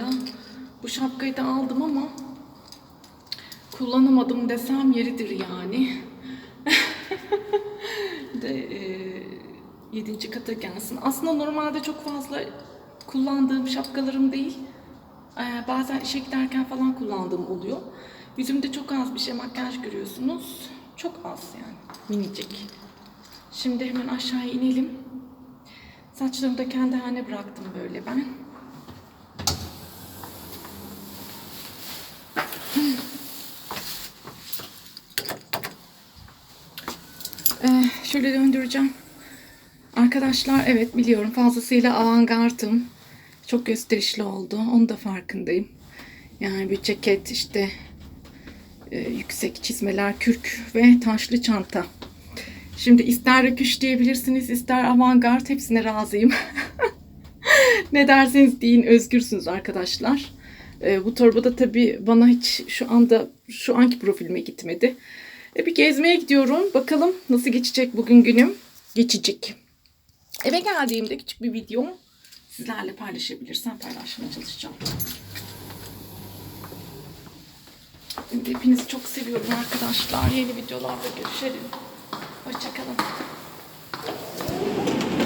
hala. Bu şapkayı da aldım ama kullanamadım desem yeridir yani. de e, yedinci kata gelsin. Aslında normalde çok fazla kullandığım şapkalarım değil. Ee, bazen işe giderken falan kullandığım oluyor. Yüzümde çok az bir şey makyaj görüyorsunuz. Çok az yani. Minicik. Şimdi hemen aşağıya inelim. Saçlarımı da kendi haline bıraktım böyle ben. Şöyle döndüreceğim. Arkadaşlar evet biliyorum fazlasıyla avantgardım. Çok gösterişli oldu. Onun da farkındayım. Yani bir ceket işte e, yüksek çizmeler, kürk ve taşlı çanta. Şimdi ister rökuş diyebilirsiniz, ister avantgard hepsine razıyım. ne derseniz deyin özgürsünüz arkadaşlar. E, bu torba da tabii bana hiç şu anda şu anki profilime gitmedi. E, bir gezmeye gidiyorum. Bakalım nasıl geçecek bugün günüm. Geçecek. Eve geldiğimde küçük bir videom sizlerle paylaşabilirsem paylaşmaya çalışacağım. Hepinizi çok seviyorum arkadaşlar. Yeni videolarda görüşelim. Hoşçakalın.